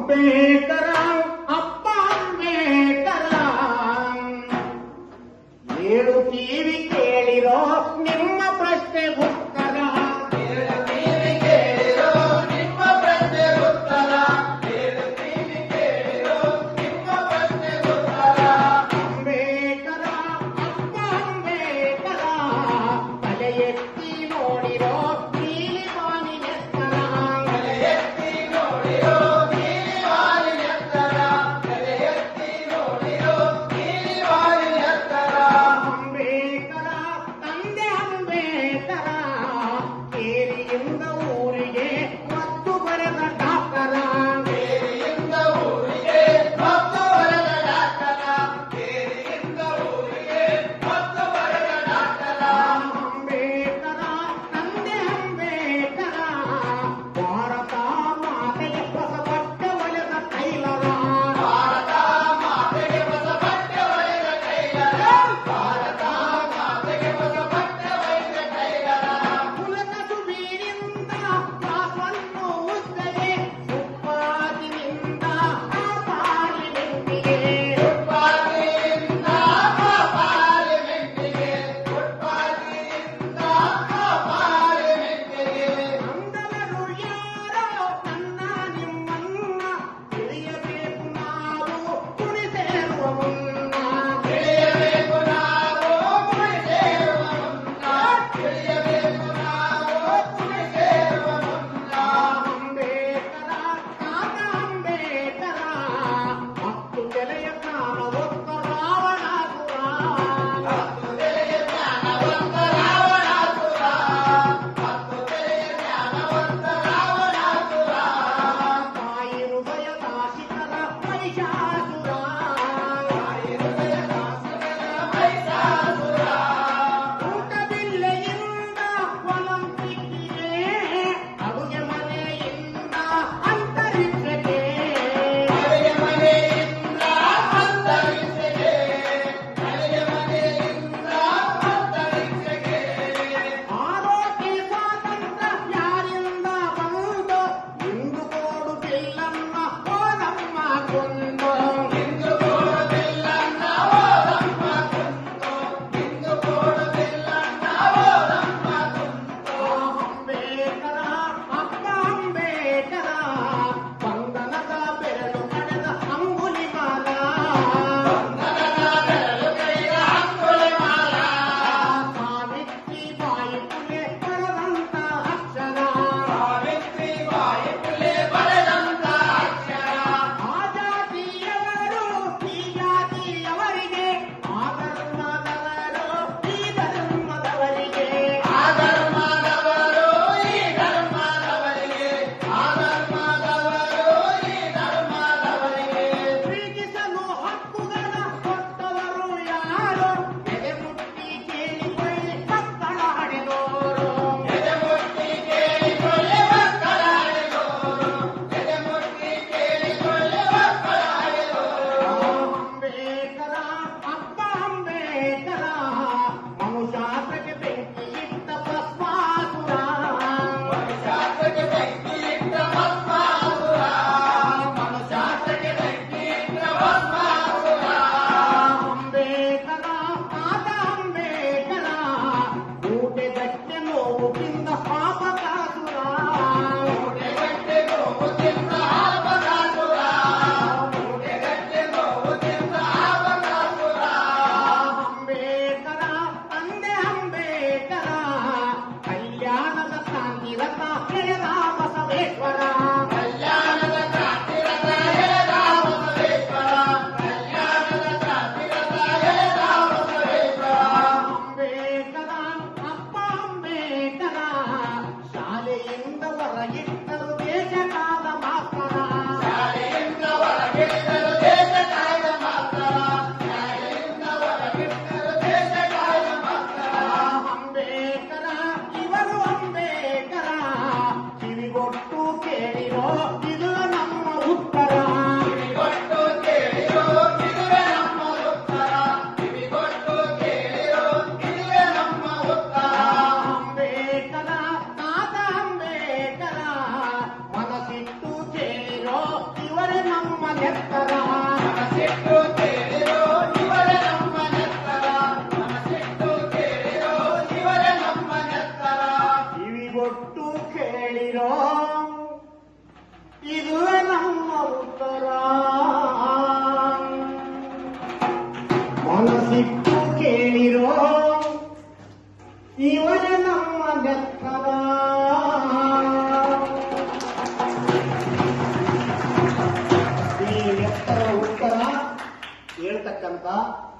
Ambedkar Yapa, please. ಕಿವಿಗೊಟ್ಟು ಕೇಳಿರೋ ಮನಸ್ಸಿಟ್ಟು ಕೇಳಿರೋ ಇವರ ನಮ್ಮ ನೆತ್ತರ ಈ ಎತ್ತರ ಉತ್ತರ ಹೇಳ್ತಕ್ಕಂಥ